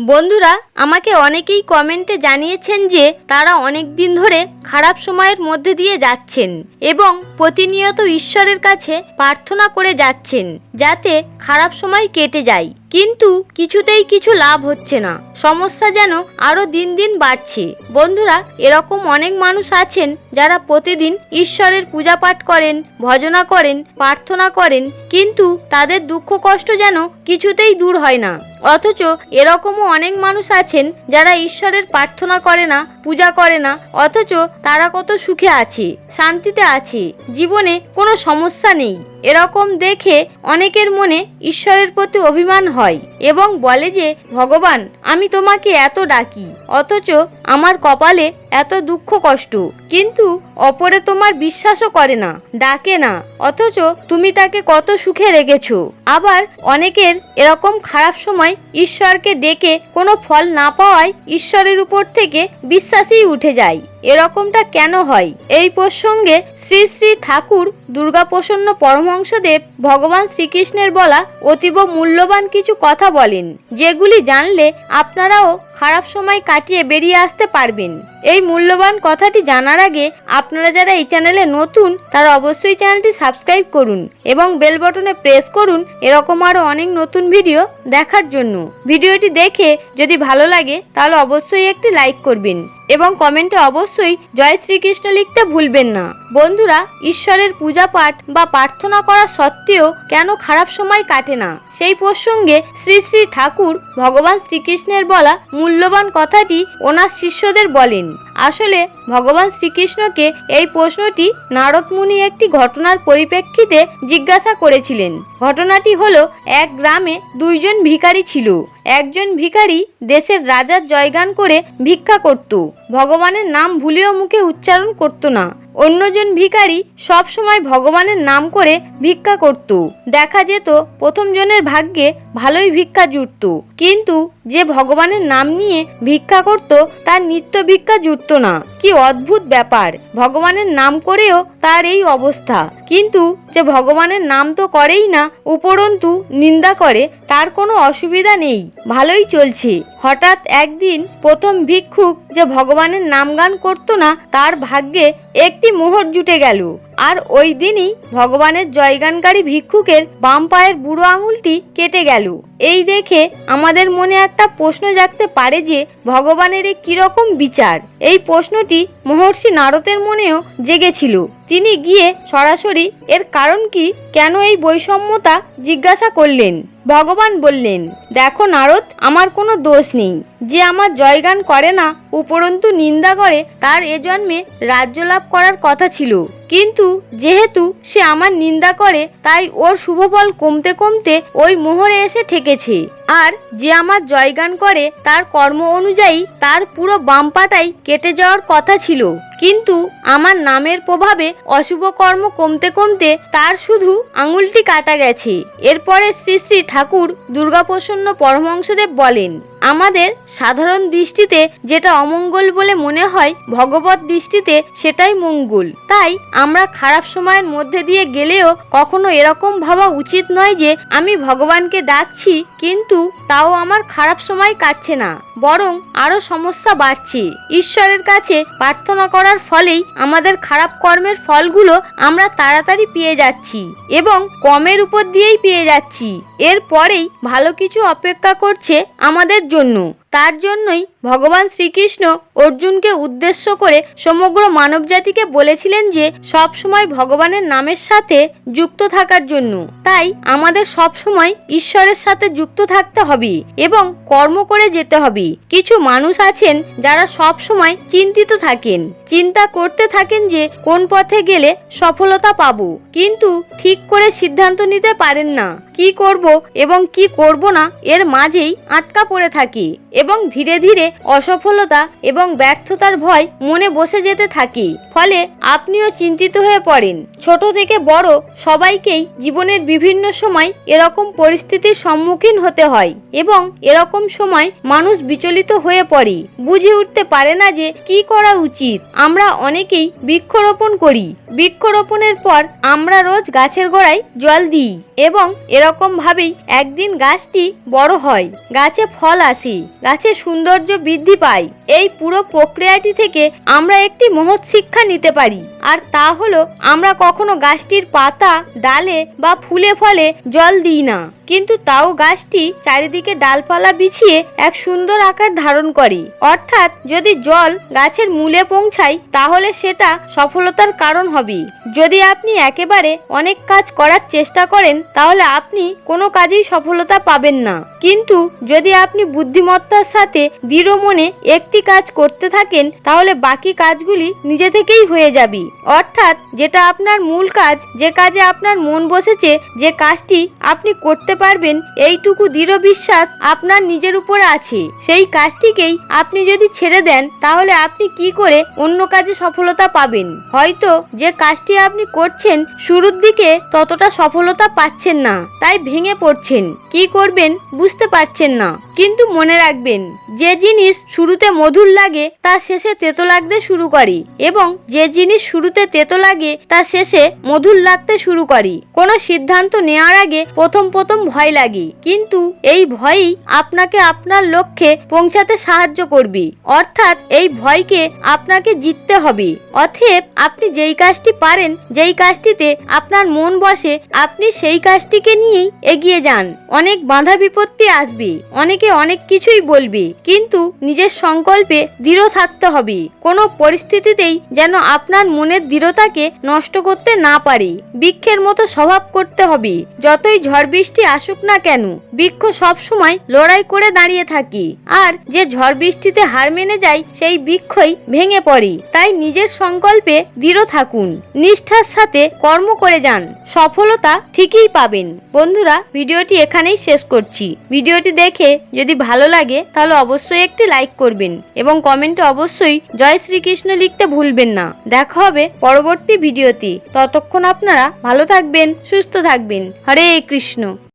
বন্ধুরা, আমাকে অনেকেই কমেন্টে জানিয়েছেন যে তারা অনেক দিন ধরে খারাপ সময়ের মধ্যে দিয়ে যাচ্ছেন এবং প্রতিনিয়ত ঈশ্বরের কাছে প্রার্থনা করে যাচ্ছেন যাতে খারাপ সময় কেটে যায়। কিন্তু কিছুতেই কিছু লাভ হচ্ছে না। সমস্যা যেন আরও দিন দিন বাড়ছে। বন্ধুরা, এরকম অনেক মানুষ আছেন যারা প্রতিদিন ঈশ্বরের পূজা পাঠ করেন, ভজনা করেন, প্রার্থনা করেন, কিন্তু তাদের দুঃখ কষ্ট যেন কিছুতেই দূর হয় না। অথচ এরকমও অনেক মানুষ আছেন যারা ঈশ্বরের প্রার্থনা করে না, পূজা করে না, অথচ তারা কত সুখে আছে, শান্তিতে আছে। জীবনে কোনো সমস্যা নেই। এরকম দেখে অনেকের মনে ঈশ্বরের প্রতি অভিমান হয় এবং বলে যে, ভগবান, আমি তোমাকে এত ডাকি, অথচ আমার কপালে এত দুঃখ কষ্ট। কিন্তু অপরে তোমার বিশ্বাসও করে না, ডাকে না, অথচ তুমি তাকে কত সুখে রেখেছো। আবার অনেকের এরকম খারাপ সময় ঈশ্বরকে ডেকে কোনো ফল না পাওয়ায় ঈশ্বরের উপর থেকে বিশ্বাসই উঠে যায়। এরকমটা কেন হয়? এই প্রসঙ্গে শ্রী শ্রী ঠাকুর দুর্গাপ্রসন্ন পরমহংসদেব ভগবান শ্রীকৃষ্ণের বলা অতীব মূল্যবান কিছু কথা বলেন, যেগুলি জানলে আপনারাও খারাপ সময় কাটিয়ে বেরিয়ে আসতে পারবেন। এই মূল্যবান কথাটি জানার আগে আপনারা যারা এই চ্যানেলে নতুন, তারা অবশ্যই চ্যানেলটি সাবস্ক্রাইব করুন এবং বেল বটনে প্রেস করুন এরকম আরও অনেক নতুন ভিডিও দেখার জন্য। ভিডিওটি দেখে যদি ভালো লাগে, তাহলে অবশ্যই একটি লাইক করবেন। এবং কমেন্টে অবশ্যই জয় শ্রীকৃষ্ণ লিখতে ভুলবেন না। বন্ধুরা, ঈশ্বরের পূজা পাঠ বা প্রার্থনা করা সত্ত্বেও কেন খারাপ সময় কাটে না? সেই প্রসঙ্গে শ্রী শ্রী ঠাকুর ভগবান শ্রীকৃষ্ণের বলা মূল্যবান কথাটি ওনার শিষ্যদের বলেন। আসলে ভগবান শ্রীকৃষ্ণকে এই প্রশ্নটি নারদ মুনি একটি ঘটনার পরিপ্রেক্ষিতে জিজ্ঞাসা করেছিলেন। ঘটনাটি হলো, এক গ্রামে দুইজন ভিখারি ছিল। একজন ভিখারি দেশের রাজার জয়গান করে ভিক্ষা করত। ভগবানের নাম ভুলেও মুখে উচ্চারণ করত না। অন্যজন ভিখারি সবসময় ভগবানের নাম করে ভিক্ষা করত। দেখা যেত প্রথমজনের ভাগ্যে ভালোই ভিক্ষা জুটত। কিন্তু যে ভগবানের নাম নিয়ে ভিক্ষা করত, তার নিত্য ভিক্ষা জুটত না। কি অদ্ভুত ব্যাপার। ভগবানের নাম করেও তার এই অবস্থা। কিন্তু যে ভগবানের নাম তো করেই না, উপরন্তু নিন্দা করে, তার কোনো অসুবিধা নেই। ভালোই চলছে। হঠাৎ একদিন প্রথম ভিক্ষুক যে ভগবানের নাম গান করতো না, তার ভাগ্যে একটি মোহর জুটে গেল। আর ওই দিনই ভগবানের জয়গানকারী ভিক্ষুকের বাম পায়ের বুড়ো আঙুলটি কেটে গেল। এই দেখে আমাদের মনে একটা প্রশ্ন জাগতে পারে যে, ভগবানের এ কীরকম বিচার? এই প্রশ্নটি মহর্ষি নারদের মনেও জেগেছিল। তিনি গিয়ে সরাসরি এর কারণ কি? কেন এই বৈষম্যতা? জিজ্ঞাসা করলেন। ভগবান বললেন, দেখো নারদ, আমার কোনো দোষ নেই। যে আমার জয়গান করে না, উপরন্তু নিন্দা করে, তার এ জন্মে রাজ্য লাভ করার কথা ছিল। কিন্তু যেহেতু সে আমার নিন্দা করে, তাই ওর শুভফল কমতে কমতে ওই মোহরে এসে ঠেকেছে। আর যে আমার জয়গান করে তার কর্ম অনুযায়ী তার পুরো বাম পাটাই কেটে যাওয়ার কথা ছিল। কিন্তু আমার নামের প্রভাবে অশুভ কর্ম কমতে কমতে তার শুধু আঙুলটি কাটা গেছে। এরপরে শ্রী শ্রী ঠাকুর দুর্গাপ্রসন্ন পরমহংসদেব বলেন আমাদের সাধারণ দৃষ্টিতে যেটা অমঙ্গল বলে মনে হয়, ভগবত দৃষ্টিতে সেটাই মঙ্গল। তাই আমরা খারাপ সময়ের মধ্যে দিয়ে গেলেও কখনো এরকম ভাবা উচিত নয় যে, আমি ভগবানকে ডাকছি, কিন্তু তাও আমার খারাপ সময় কাটছে না। বরং আরও সমস্যা বাড়ছে। ঈশ্বরের কাছে প্রার্থনা করার ফলেই আমাদের খারাপ কর্মের ফলগুলো আমরা তাড়াতাড়ি পেয়ে যাচ্ছি এবং কমের উপর দিয়েই পেয়ে যাচ্ছি। এরপরেই ভালো কিছু অপেক্ষা করছে আমাদের জন্য। তার জন্যই ভগবান শ্রীকৃষ্ণ অর্জুনকে উদ্দেশ্য করে সমগ্র মানবজাতিকে বলেছিলেন যে সব সময় ভগবানের নামের সাথে যুক্ত থাকার জন্য। তাই আমাদের সবসময় ঈশ্বরের সাথে যুক্ত থাকতে হবে এবং কর্ম করে যেতে হবে। কিছু মানুষ আছেন যারা সব সময় চিন্তিত থাকেন। চিন্তা করতে থাকেন যে কোন পথে গেলে সফলতা পাব। কিন্তু ঠিক করে সিদ্ধান্ত নিতে পারেন না। কি করব এবং কি করব না এর মাঝেই আটকা পড়ে থাকি এবং ধীরে ধীরে অসফলতা এবং ব্যর্থতার ভয় মনে বসে যেতে থাকি। ফলে আপনিও চিন্তিত হয়ে পড়েন। ছোট থেকে বড় সবাইকেই জীবনের বিভিন্ন সময় এরকম পরিস্থিতির সম্মুখীন হতে হয় এবং এরকম সময় মানুষ বিচলিত হয়ে পড়ে। বুঝে উঠতে পারে না যে কি করা উচিত। আমরা অনেকেই বৃক্ষরোপণ করি। বৃক্ষরোপণের পর আমরা রোজ গাছের গোড়ায় জল দিই এবং এরকম ভাবেই একদিন গাছটি বড় হয়। গাছে ফল আসে, গাছের সৌন্দর্য বৃদ্ধি পায়। এই পুরো প্রক্রিয়াটি থেকে আমরা একটি মহৎ শিক্ষা নিতে পারি। আর তা হলো, আমরা কখনো গাছটির পাতা, ডালে বা ফুলে ফলে জল দিই না। কিন্তু তাও গাছটি চারিদিকে ডালপালা বিছিয়ে এক সুন্দর আকার ধারণ করে। অর্থাৎ যদি জল গাছের মূলে পৌঁছায় তাহলে সেটা সফলতার কারণ হবে। যদি আপনি একেবারে অনেক কাজ করার চেষ্টা করেন, তাহলে আপনি কোনো কাজেই সফলতা পাবেন না। কিন্তু যদি আপনি বুদ্ধিমত্তার সাথে দৃঢ় মনে একটি কাজ করতে থাকেন, তাহলে বাকি কাজগুলি নিজে থেকেই হয়ে যাবে। অর্থাৎ যেটা আপনার মূল কাজ, যে কাজে আপনার মন বসেছে, যে কাজটি আপনি করতে পারবেন, এইটুকু দৃঢ় বিশ্বাস আপনার নিজের উপরে আছে। সেই কাজটিকেই আপনি যদি ছেড়ে দেন, তাহলে আপনি কি করে অন্য কাজে সফলতা পাবেন। হয়তো যে কাজটি আপনি করছেন, শুরুর দিকে ততটা সফলতা পাচ্ছেন না, তাই ভেঙে পড়ছেন। কি করবেন বুঝতে পারছেন না। কিন্তু মনে রাখবেন, যে জিনিস শুরুতে মধুর লাগে, তা শেষে তেতো লাগতে শুরু করে এবং যে জিনিস শুরুতে তেতো লাগে, তা শেষে মধুর লাগতে শুরু করে। কোনো সিদ্ধান্ত নেওয়ার আগে প্রথম প্রথম ভয় লাগে, কিন্তু এই ভয়ই আপনাকে আপনার লক্ষ্যে পৌঁছাতে সাহায্য করবে। অর্থাৎ এই ভয়কে আপনাকে জিততে হবে। অতএব আপনি যেই কাজটি পারেন, যেই কাজটিতে আপনার মন বসে, আপনি সেই কাজটিকে নিয়েই এগিয়ে যান। অনেক বাধা বিপত্তি আসবে, অনেকে অনেক কিছুই বলবে, কিন্তু নিজের সংকল্পে দৃঢ় থাকতে হবে। কোনো পরিস্থিতিতেই যেন আপনার মনের দৃঢ়তাকে নষ্ট করতে না পারে। বৃক্ষের মতো স্বভাব করতে হবে। যতই ঝড় বৃষ্টি আসুক না কেন, বৃক্ষ সবসময় লড়াই করে দাঁড়িয়ে থাকি। আর যে ঝড় বৃষ্টিতে হার মেনে যায়, সেই বৃক্ষই ভেঙে পড়ে। তাই নিজের সংকল্পে দৃঢ় থাকুন। নিষ্ঠার সাথে কর্ম করে যান। সফলতা ঠিকই পাবেন। বন্ধুরা, ভিডিওটি এখানেই শেষ করছি। ভিডিওটি দেখে যদি ভালো লাগে, তাহলে অবশ্যই একটি লাইক করবেন এবং কমেন্টে অবশ্যই জয় শ্রীকৃষ্ণ লিখতে ভুলবেন না। দেখা হবে পরবর্তী ভিডিওতে। ততক্ষণ আপনারা ভালো থাকবেন, সুস্থ থাকবেন। হরে কৃষ্ণ।